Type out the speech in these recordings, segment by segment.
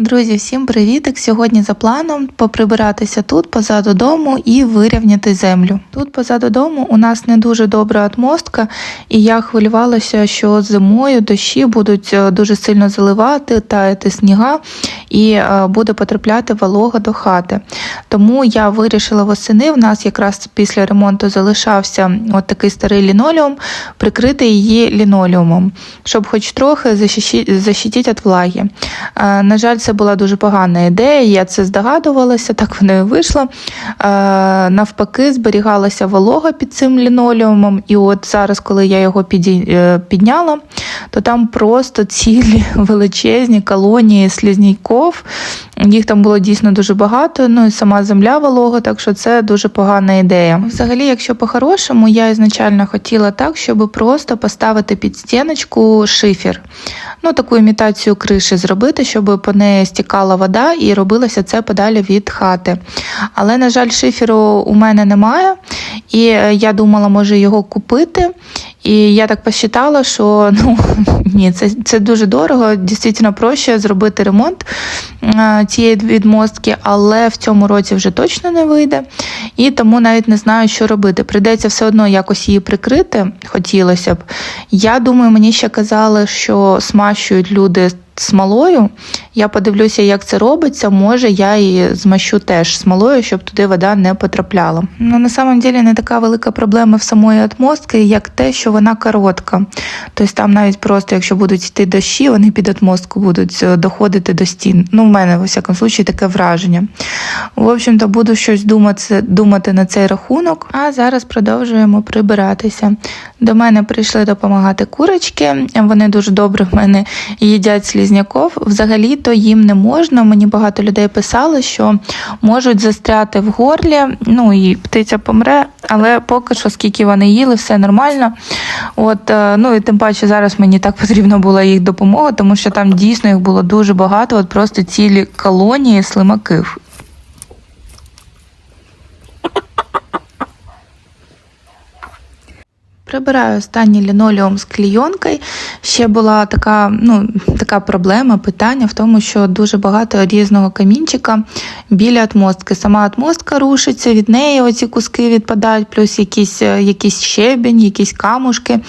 Друзі, всім привітик! Сьогодні за планом поприбиратися тут позаду дому і вирівняти землю. Тут позаду дому у нас не дуже добра атмостка, і я хвилювалася, що зимою дощі будуть е, дуже сильно заливати, таяти сніга і е, буде потрапляти волога до хати. Тому я вирішила восени. В нас якраз після ремонту залишався от такий старий лінолеум, прикрити її лінолеумом, щоб хоч трохи защитити від влаги. Е, На жаль, це була дуже погана ідея, я це здогадувалася, так воно і вийшло. Е, Навпаки, зберігалася волога під цим лінолеумом, і от зараз, коли я його е, підняла, то там просто цілі величезні колонії слізняков. Їх там було дійсно дуже багато. Ну і сама земля волога, так що це дуже погана ідея. Взагалі, якщо по-хорошому, я ізначально хотіла так, щоб просто поставити під стіночку шифер. Ну, таку імітацію криші зробити, щоб по неї стікала вода і робилося це подалі від хати. Але, на жаль, шиферу у мене немає, і е, я думала, може його купити. І я так посчитала, що ну ні, це це дуже дорого. Дійсно проще зробити ремонт цієї відмостки, але в цьому році вже точно не вийде. І тому навіть не знаю, що робити. Прийдеться все одно якось її прикрити, хотілося б. Я думаю, мені ще казали, що смащують люди. Смолою, я подивлюся, як це робиться. Може, я її змащу теж смолою, щоб туди вода не потрапляла. Ну на самом деле не така велика проблема в самої атмостки, як те, що вона коротка. Тобто там навіть просто, якщо будуть йти дощі, вони під атмостку будуть е, доходити до стін. Ну, в мене, в всякому случаї, таке враження. В общем-то, буду щось думати, думати на цей рахунок. А зараз продовжуємо прибиратися. До мене прийшли допомагати курочки. Вони дуже добре в мене їдять слізняков. Взагалі-то їм не можна. Мені багато людей писали, що можуть застряти в горлі. Ну і птиця помре, але поки що, скільки вони їли, все нормально. От, е, ну і тим паче зараз мені так потрібна була їх допомога, тому що там дійсно їх було дуже багато, от просто цілі колонії слимаків. Прибираю останній лінолеум з клійонкою. Ще була така ну, така проблема, питання в тому, що дуже багато різного камінчика біля атмостки. Сама атмостка рушиться, від неї оці куски відпадають, плюс якісь якісь щебінь, якісь камушки.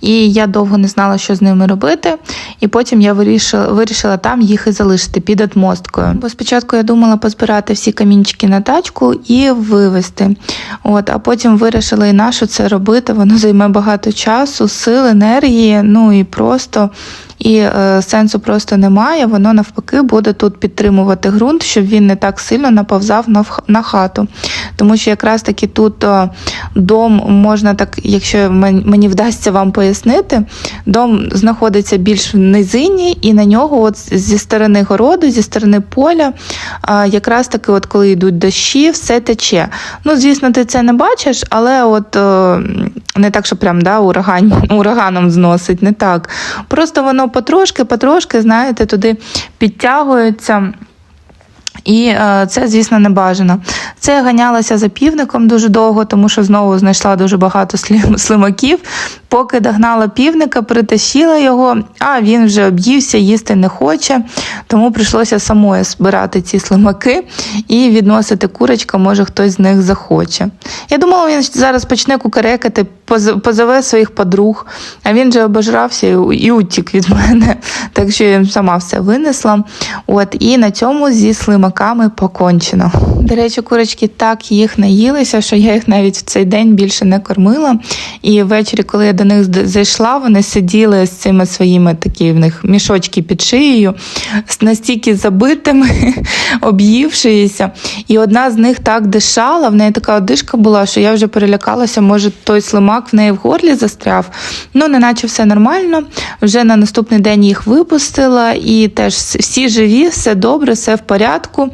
І я довго не знала, що з ними робити. І потім я вирішила вирішила там їх і залишити під атмосткою. Бо спочатку я думала позбирати всі камінчики на тачку і вивезти. От, А потім вирішила і на що це робити, воно займе багато часу, сил, енергії, ну і просто і е, сенсу просто немає. Воно навпаки буде тут підтримувати ґрунт, щоб він не так сильно наповзав на, на хату. Тому що якраз таки тут е, дом можна так, якщо мені вдасться вам пояснити, дом знаходиться більш в низині, і на нього, от зі сторони городу, зі сторони поля, е, якраз таки, от коли йдуть дощі, все тече. Ну, звісно, ти це не бачиш, але от е, не так, що прям да, ураган, ураганом зносить, не так. Просто воно потрошки-потрошки, знаєте, туди підтягується. І е, це, звісно, не бажано. Це ганялася за півником дуже довго, тому що знову знайшла дуже багато слимаків. Поки догнала півника, притащила його, а він вже об'ївся, їсти не хоче. Тому прийшлося самою збирати ці слимаки і відносити курочка, може хтось з них захоче. Я думала, він зараз почне кукарекати, позове своїх подруг, а він же обожрався і утік від мене. Так що я сама все винесла. От, І на цьому зі слимаками покончено. До речі, курочки так їх наїлися, що я їх навіть в цей день більше не кормила. І ввечері, коли я до них зайшла, вони сиділи з цими своїми такі в них мішочки під шиєю, настільки забитими, об'ївшися. І одна з них так дишала, в неї така одишка була, що я вже перелякалася, може той слимак в неї в горлі застряв. Ну, неначе все нормально. Вже на наступний день їх випустила, і теж всі живі, все добре, все в порядку. Картошку.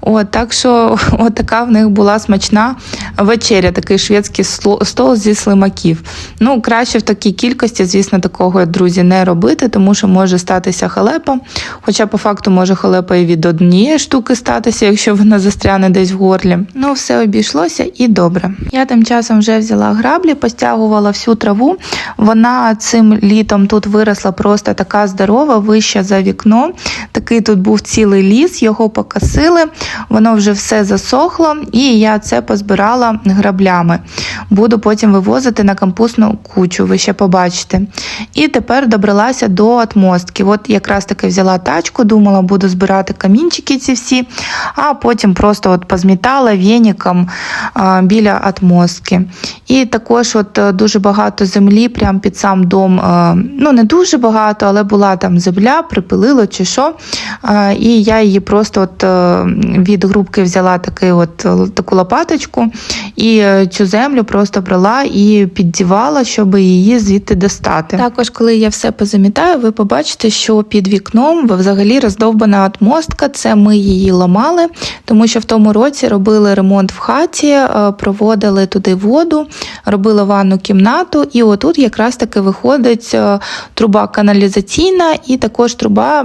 От, так що от така в них була смачна вечеря, такий шведський стол зі слимаків. Ну, краще в такій кількості, звісно, такого, друзі, не робити, тому що може статися халепа. Хоча, по факту, може халепа і від однієї штуки статися, якщо вона застряне десь в горлі. Ну, все обійшлося і добре. Я тим часом вже взяла граблі, постягувала всю траву. Вона цим літом тут виросла просто така здорова, вища за вікно. Такий тут був цілий ліс, його покосили, воно вже все засохло, і я це позбирала граблями. Буду потім вивозити на кампусну кучу, ви ще побачите. І тепер добралася до отмостки. От якраз таки взяла тачку, думала, буду збирати камінчики ці всі, а потім просто от позмітала веніком біля отмостки. І також от е, дуже багато землі прямо під сам дом. е, Ну, не дуже багато, але була там земля, припилило чи що. Е, І я її просто от е, від грубки взяла такий от, е, таку лопаточку і е, цю землю просто брала і піддівала, щоб її звідти достати. Також, коли я все позамітаю, ви побачите, що під вікном взагалі роздовбана отмостка. Це ми її ламали, тому що в тому році робили ремонт в хаті, проводили туди воду, робили ванну кімнату, і отут якраз таки виходить труба каналізаційна і також труба,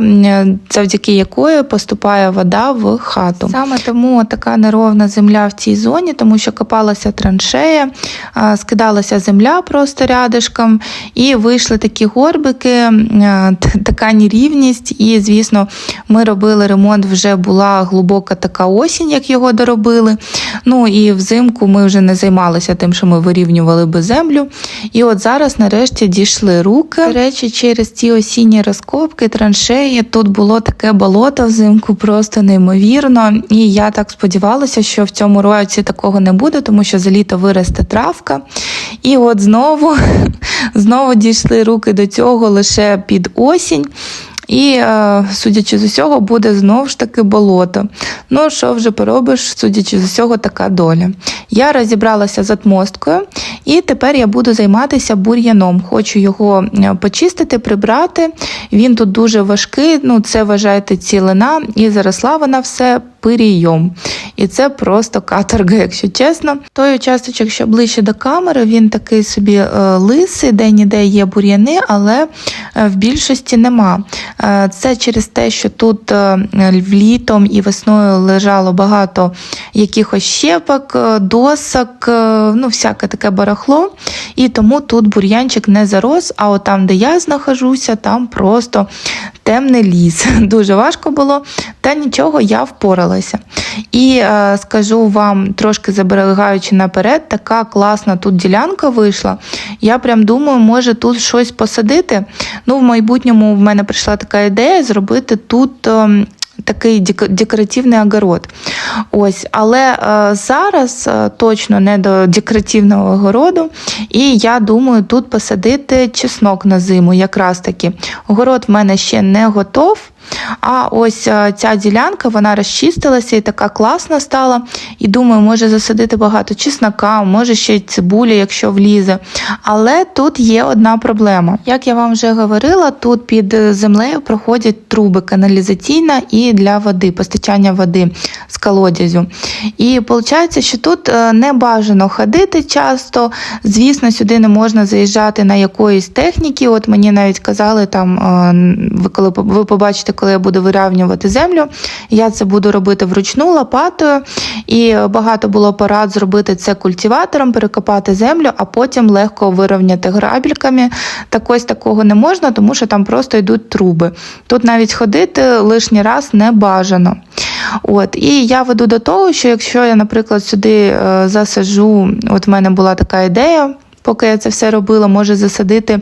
завдяки якої поступає вода в хату. Саме тому така неровна земля в цій зоні, тому що копалася траншея, е, скидалася земля просто рядишком, і вийшли такі горбики, е, така нерівність. І, звісно, ми робили ремонт, вже була глибока така осінь, як його доробили. Ну і взимку ми вже не займалися тим, що ми вирівнювали би землю. І от зараз нарешті дійшли руки. До речі, через ці осінні розкопки, траншеї тут було таке болото взимку, просто неймовірно. І я так сподівалася, що в цьому році такого не буде, тому що за літо виросте травка. І от знову, знову дійшли руки до цього лише під осінь. І, е, судячи з усього, буде знову ж таки болото. Ну, що вже поробиш, судячи з усього, така доля. Я розібралася з отмосткою, і тепер я буду займатися бур'яном. Хочу його е, почистити, прибрати. Він тут дуже важкий, ну це вважайте цілина, і заросла вона все пирійом. І це просто каторга, якщо чесно. Той участочок, що ближче до камери, він такий собі е, лисий, де-ніде є бур'яни, але е, в більшості нема. Це через те, що тут літом і весною лежало багато якихось щепок, е, досок, е, ну всяке таке барахло. І тому тут бур'янчик не зарос, а от там, де я знаходжуся, там просто темний ліс. Дуже важко було, та нічого, я впоралася. І е, скажу вам, трошки забегаючи наперед, така класна тут ділянка вийшла. Я прям думаю, може тут щось посадити. Ну, в майбутньому в мене прийшла така ідея зробити тут. ем, Такий декоративний огород. Ось, але е, зараз е, точно не до декоративного огороду. І я думаю, тут посадити чеснок на зиму, якраз таки. Огород в мене ще не готов. А ось е, ця ділянка вона розчистилася і така класна стала. І думаю, може засадити багато чеснока, може ще й цибулі, якщо влізе. Але тут є одна проблема. Як я вам вже говорила, тут під землею проходять труби каналізаційна і для води, постачання води з колодязю. І виходить, що тут е, не бажано ходити часто. Звісно, сюди не можна заїжджати на якоїсь техніки. От мені навіть казали, там е, ви коли ви побачите, коли я буду вирівнювати землю, я це буду робити вручну лопатою. І багато було порад зробити це культиватором, перекопати землю, а потім легко вирівняти грабельками. Так ось такого не можна, тому що там просто йдуть труби. Тут навіть ходити лишній раз не бажано. От і я веду до того, що якщо я, наприклад, сюди е, засаджу, от в мене була така ідея. Поки я це все робила, може засадити е,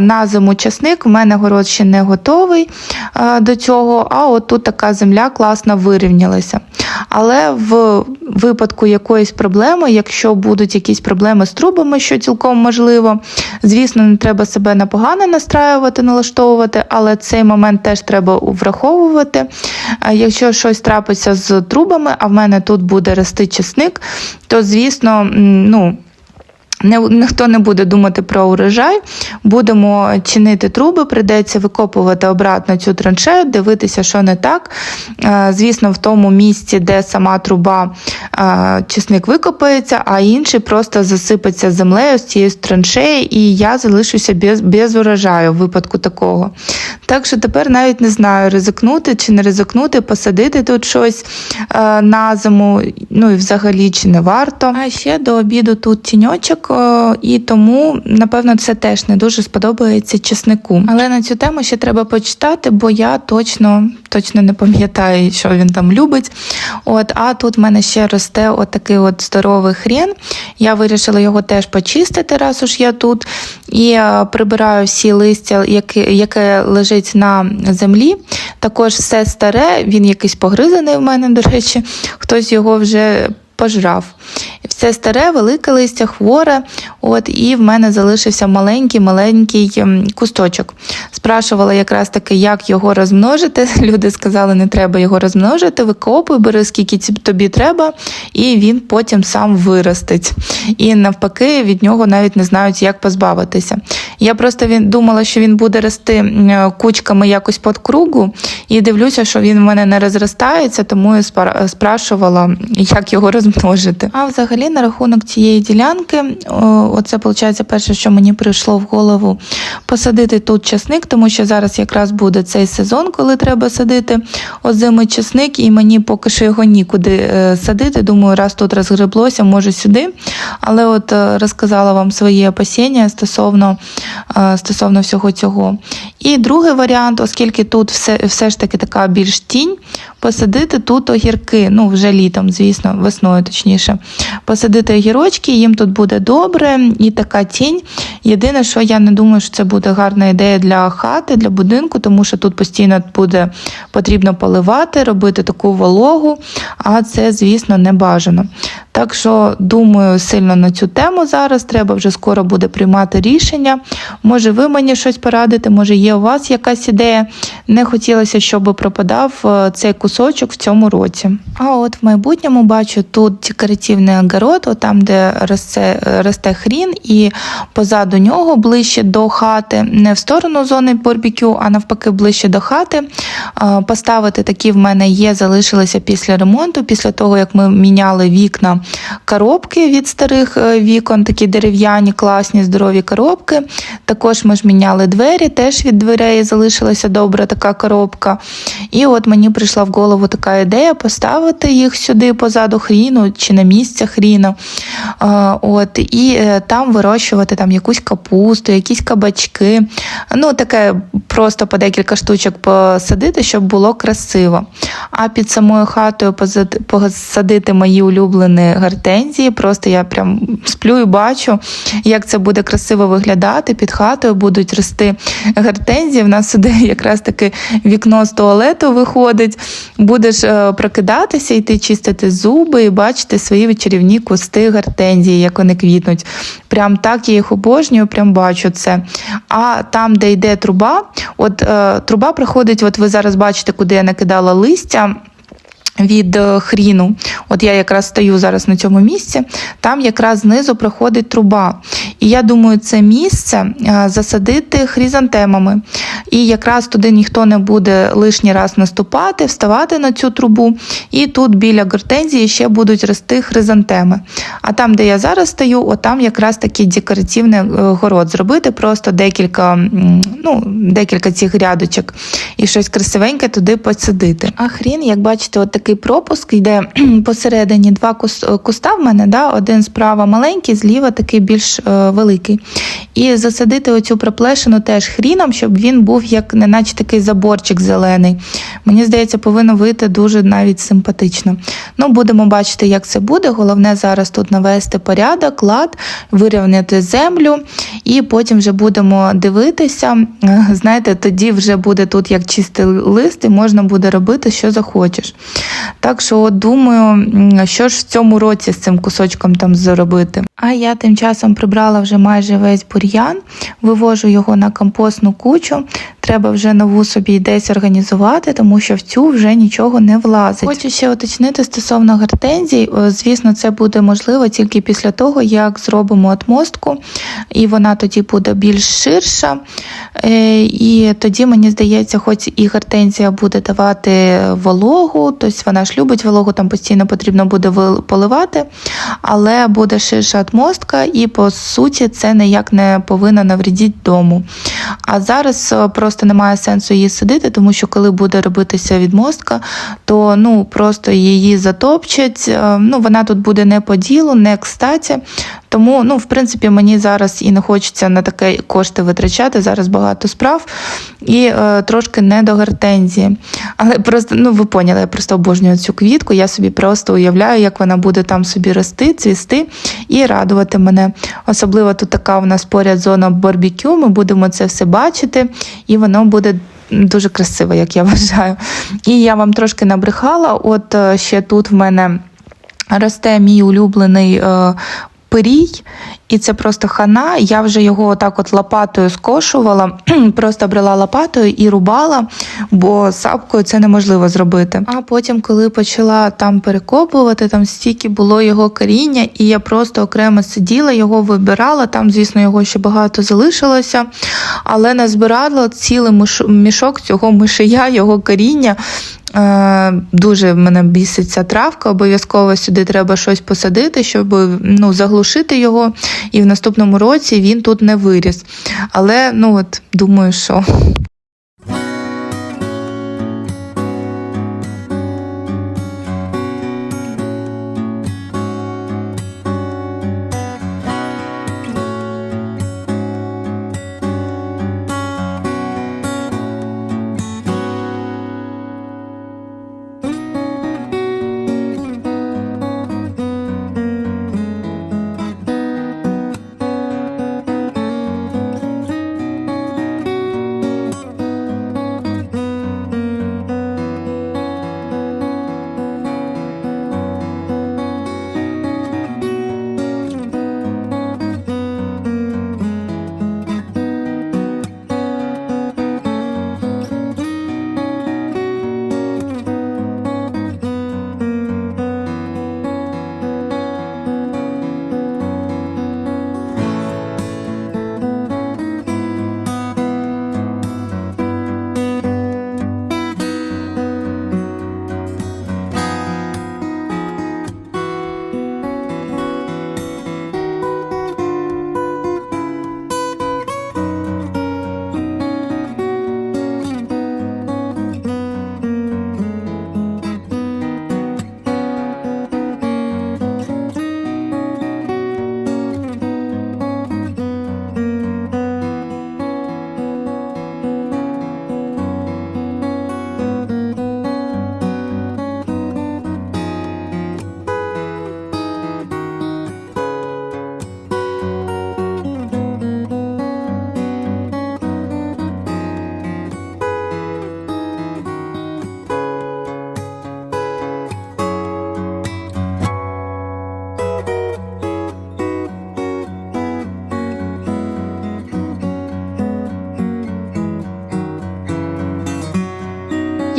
на зиму часник. У мене город ще не готовий е, до цього, а от тут така земля класно вирівнялася. Але в випадку якоїсь проблеми, якщо будуть якісь проблеми з трубами, що цілком можливо, звісно, не треба себе на погано настраювати, налаштовувати, але цей момент теж треба враховувати. Якщо щось трапиться з трубами, а в мене тут буде рости чесник, то звісно, ну. Не, ніхто не буде думати про урожай. Будемо чинити труби, прийдеться викопувати обратно цю траншею, дивитися, що не так. Е, Звісно, в тому місці, де сама труба е, чесник викопається, а інший просто засипеться землею з цієї траншеї, і я залишуся без, без урожаю в випадку такого. Так що тепер навіть не знаю, ризикнути чи не ризикнути, посадити тут щось е, на зиму, ну і взагалі чи не варто. А ще до обіду тут тіньочок, і тому, напевно, це теж не дуже сподобається чеснику. Але на цю тему ще треба почитати, бо я точно, точно не пам'ятаю, що він там любить. От, а тут в мене ще росте отакий от здоровий хрен. Я вирішила його теж почистити, раз уж я тут. І е, прибираю всі листя, яке, лежить на землі. Також все старе, він якийсь погризаний в мене, до речі, хтось його вже пожрав. Все старе, велике листя, хворе. От, і в мене залишився маленький-маленький ем, кусточок. Спрашувала якраз таки, як його розмножити. Люди сказали, не треба його розмножити, викопуй, бери скільки тобі треба, і він потім сам виростить. І навпаки, від нього навіть не знають, як позбавитися. Я просто він думала, що він буде рости е, кучками якось по кругу, і дивлюся, що він в мене не розростається, тому я спрашувала, як його розмножити. А взагалі на рахунок цієї ділянки, оце виходить перше, що мені прийшло в голову посадити тут часник, тому що зараз якраз буде цей сезон, коли треба садити озимий часник, і мені поки що його нікуди е, садити. Думаю, раз тут розгреблося, може сюди. Але от е, розказала вам свої опасіння стосовно, е, стосовно всього цього. І другий варіант, оскільки тут все, все ж таки така більш тінь, посадити тут огірки, ну вже літом, звісно, весною точніше. Посадити огірочки, їм тут буде добре і така тінь. Єдине, що я не думаю, що це буде гарна ідея для хати, для будинку, тому що тут постійно буде потрібно поливати, робити таку вологу, а це, звісно, не бажано. Так що думаю сильно на цю тему зараз. Треба вже скоро буде приймати рішення. Може, ви мені щось порадите, може, є у вас якась ідея. Не хотілося, щоб пропадав е, цей кусочок в цьому році. А от в майбутньому бачу тут декоративний огород, там, де росте, росте хрін, і позаду нього, ближче до хати, не в сторону зони барбекю, а навпаки, ближче до хати. Поставити такі в мене є, залишилися після ремонту, після того, як ми міняли вікна коробки від старих е, вікон, такі дерев'яні, класні, здорові коробки. Також ми ж міняли двері, теж від дверей залишилася добра така коробка. І от мені прийшла в голову така ідея поставити їх сюди позаду хріну чи на місце хріна. От, і е, там вирощувати там якусь капусту, якісь кабачки. Ну, таке просто по декілька штучок посадити, щоб було красиво. А під самою хатою посадити мої улюблені гортензії. Просто я прям сплю і бачу, як це буде красиво виглядати. Під хатою будуть рости гортензії. В нас сюди якраз таки вікно з туалету виходить. Будеш е, прокидатися, йти чистити зуби і бачити свої чарівні кусти гортензії, як вони квітнуть. Прям так я їх обожнюю, прям бачу це. А там, де йде труба, от е, труба проходить, от ви зараз бачите, куди я накидала листя. Від е, хріну, от я якраз стою зараз на цьому місці, там якраз знизу проходить труба. І я думаю, це місце е, засадити хризантемами. І якраз туди ніхто не буде лишній раз наступати, вставати на цю трубу. І тут біля гортензії ще будуть рости хризантеми. А там, де я зараз стою, от там якраз такий декоративний е, город зробити, просто декілька, ну, декілька цих рядочок і щось красивеньке туди посадити. А хрін, як бачите, от такий пропуск йде посередині два куста в мене, да? один справа маленький, зліва такий більш е, великий. І засадити оцю проплешину теж хріном, щоб він був як неначе такий заборчик зелений. Мені здається, повинно вийти дуже навіть симпатично. Ну, будемо бачити, як це буде. Головне зараз тут навести порядок, лад, вирівняти землю, і потім вже будемо дивитися. Е, Знаєте, тоді вже буде тут як чистий лист, і можна буде робити, що захочеш. Так що, от думаю, що ж в цьому році з цим кусочком там зробити. А я тим часом прибрала вже майже весь бур'ян, вивожу його на компостну кучу. Треба вже нову собі десь організувати, тому що в цю вже нічого не влазить. Хочу ще уточнити стосовно гортензій. Е, Звісно, це буде можливо тільки після того, як зробимо отмостку, і вона тоді буде більш ширша. Е, І тоді, мені здається, хоч і гортензія буде давати вологу, тобто вона ж любить вологу, там постійно потрібно буде поливати, але буде ширша атмостка, і по суті це ніяк не повинно навредити дому. А зараз е, просто немає сенсу її садити, тому що коли буде робитися відмостка, то ну просто її затопчать. Е, Ну вона тут буде не по ділу, не кстаті. Тому, ну, в принципі, мені зараз і не хочеться на таке кошти витрачати. Зараз багато справ і е, трошки не до гортензії. Але просто, ну ви поняли, я просто обожнюю цю квітку. Я собі просто уявляю, як вона буде там собі рости, цвісти і радувати мене. Особливо тут така у нас поряд зона барбекю. Ми будемо це все бачити, і воно буде. Дуже красиво, як я вважаю. І я вам трошки набрехала. От е, ще тут в мене росте мій улюблений е, пирій, і це просто хана. Я вже його отак от лопатою скошувала, просто брала лопатою і рубала, бо сапкою це неможливо зробити. А потім, коли почала там перекопувати, там стільки було його коріння, і я просто окремо сиділа, його вибирала. Там, звісно, його ще багато залишилося, але назбирала цілий мішок цього мишия, його коріння. Е, Дуже мене бісить ця травка. Обов'язково сюди треба щось посадити, щоб ну, заглушити його, і в наступному році він тут не виріс. Але ну от думаю, що.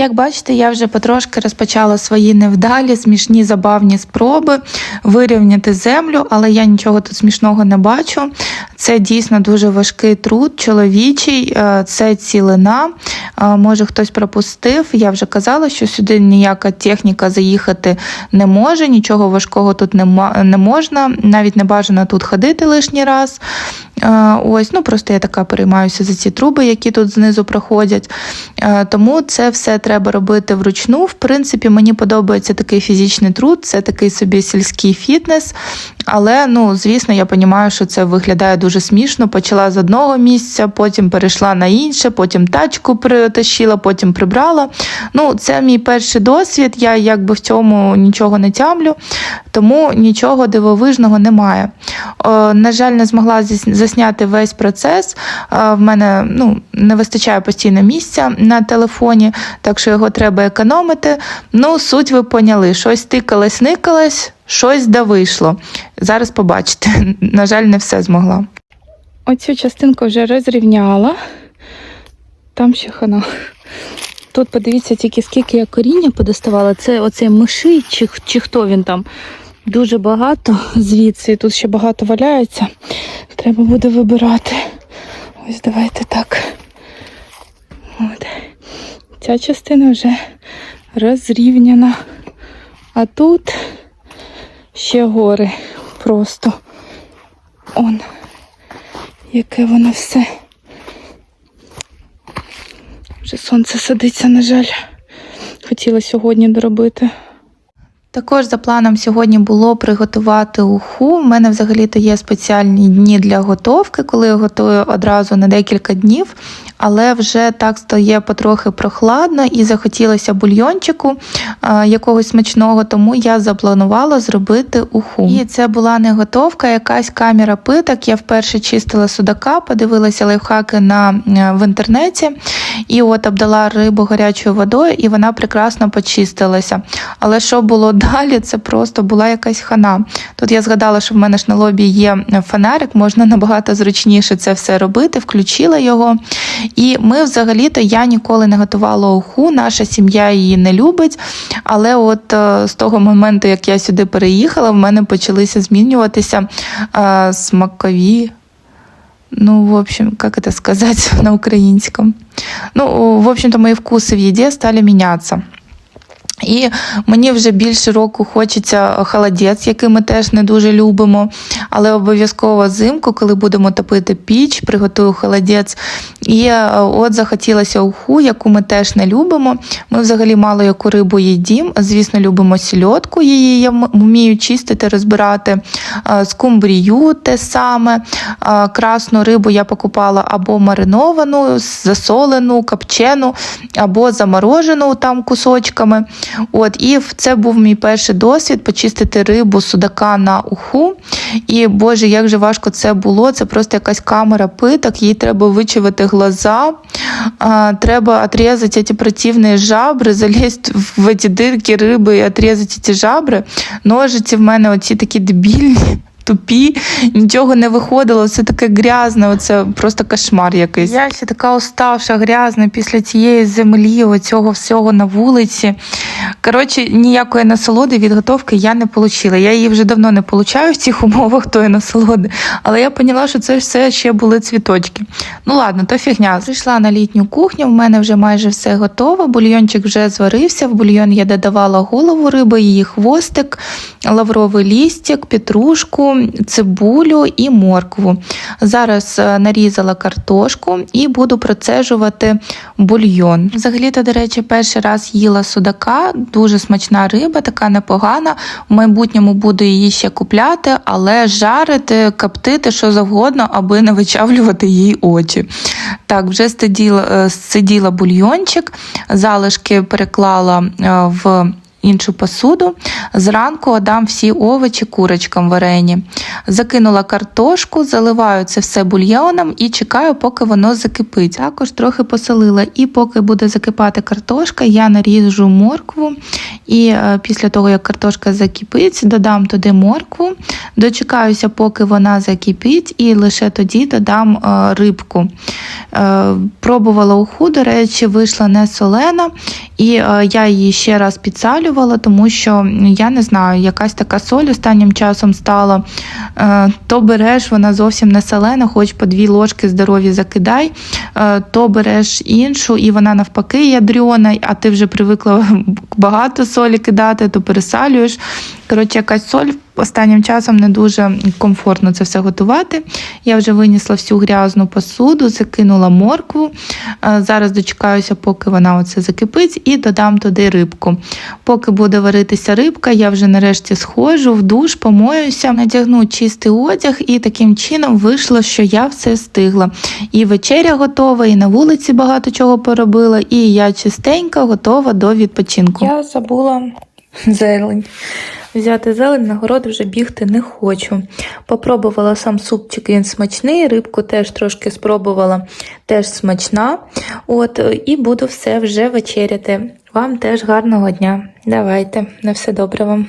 Як бачите, я вже потрошки розпочала свої невдалі, смішні забавні спроби вирівняти землю, але я нічого тут смішного не бачу. Це дійсно дуже важкий труд, чоловічий, е, це цілина. Е, Може хтось пропустив. Я вже казала, що сюди ніяка техніка заїхати не може, нічого важкого тут не можна, навіть не бажано тут ходити лишній раз. Ось, ну просто я така переймаюся за ці труби, які тут знизу проходять. Тому це все треба робити вручну. В принципі, мені подобається такий фізичний труд, це такий собі сільський фітнес. Але ну, звісно, я розумію, що це виглядає дуже смішно. Почала з одного місця, потім перейшла на інше, потім тачку притащила, потім прибрала. Ну, це мій перший досвід. Я якби в цьому нічого не тямлю, тому нічого дивовижного немає. О, на жаль, не змогла засняти весь процес. Е, В мене ну, не вистачає постійно місця на телефоні, так що його треба економити. Ну, суть ви поняли, щось тикалось, никалось. Щось да вийшло. Зараз побачите. На жаль, не все змогла. Оцю частинку вже розрівняла. Там ще хана. Тут подивіться тільки скільки я коріння подоставала. Це оцей миший, чи, чи хто він там. Дуже багато звідси. Тут ще багато валяється. Треба буде вибирати. Ось давайте так. От. Ця частина вже розрівняна. А тут ще гори просто. Он, яке воно все. Вже сонце садиться, на жаль. Хотіла сьогодні доробити. Також за планом сьогодні було приготувати уху. У мене взагалі-то є спеціальні дні для готовки, коли я готую одразу на декілька днів, але вже так стає потрохи прохладно і захотілося бульйончику якогось смачного, тому я запланувала зробити уху. І це була не готовка, якась камера питок. Я вперше чистила судака, подивилася лайфхаки на е, в інтернеті, і от обдала рибу гарячою водою, і вона прекрасно почистилася. Але що було далі, це просто була якась хана. Тут я згадала, що в мене ж на лобі є фонарик, можна набагато зручніше це все робити, включила його. І ми взагалі-то я ніколи не готувала уху, наша сім'я її не любить. Але от е, з того моменту, як я сюди переїхала, в мене почалися змінюватися е, смакові. Ну, в общем, как это сказать на украинском? Ну, в общем-то, мои вкусы в еде стали меняться. І мені вже більше року хочеться холодець, який ми теж не дуже любимо. Але обов'язково взимку, коли будемо топити піч, приготую холодець. І е, от захотілося уху, яку ми теж не любимо. Ми взагалі мало яку рибу їдім. Звісно, любимо сільотку, її я вмію чистити, розбирати. Е, Скумбрію те саме. Е, Красну рибу я покупала або мариновану, засолену, копчену, або заморожену там кусочками. От, і це був мій перший досвід почистити рибу судака на уху. І Боже, як же важко це було. Це просто якась камера питок, їй треба вичавити глаза, а, треба отрізати ці противні жабри, залізти в ці дирки риби і отрізати ці жабри. Ножиці в мене оці такі дебільні. Тупі, нічого не виходило, все таке грязне, оце просто кошмар якийсь. Я ще така уставша, грязна після цієї землі, оцього всього на вулиці. Коротше, ніякої насолоди від готовки я не отримала. Я її вже давно не получаю в цих умовах тої насолоди, але я поняла, що це все ще були цвіточки. Ну ладно, то фігня. Прийшла на літню кухню, в мене вже майже все готово. Бульйончик вже зварився. В бульйон я додавала голову риби, її хвостик, лавровий лістик, петрушку, цибулю і моркву. Зараз е, нарізала картошку і буду процежувати бульйон. Взагалі-то, до речі, перший раз їла судака, дуже смачна риба, така непогана. В майбутньому буду її ще купляти, але жарити, коптити, що завгодно, аби не вичавлювати їй очі. Так, вже сиділа, е, сиділа бульйончик, залишки переклала е, в іншу посуду. Зранку дам всі овочі курочкам варені. Закинула картошку, заливаю це все бульйоном і чекаю, поки воно закипить. Також трохи посолила. І поки буде закипати картошка, я наріжу моркву. І е, після того, як картошка закипить, додам туди моркву, дочекаюся, поки вона закипить, і лише тоді додам е, рибку. Е, Пробувала уху, до речі, вийшла не солена, і я її ще раз підсалювала, тому що я не знаю, якась така соль останнім часом стала. Е, То береш, вона зовсім не солена, хоч по дві ложки здорові закидай, е, то береш іншу, і вона навпаки ядрена, а ти вже привикла багато солі кидати, то пересалюєш. Коротше, якась соль останнім часом не дуже комфортно це все готувати. Я вже винесла всю грязну посуду, закинула моркву. Е, Зараз дочекаюся, поки вона оце закипить, і додам туди рибку. Поки буде варитися рибка, я вже нарешті сходжу в душ, помоюся, надягну чистий одяг, і таким чином вийшло, що я все встигла. І вечеря готова, і на вулиці багато чого поробила, і я чистенька, готова до відпочинку. Я забула зелень. Взяти зелень, на город вже бігти не хочу. Попробувала сам супчик, він смачний, рибку теж трошки спробувала, теж смачна. От, І буду все вже вечеряти. Вам теж гарного дня. Давайте, на все добре вам.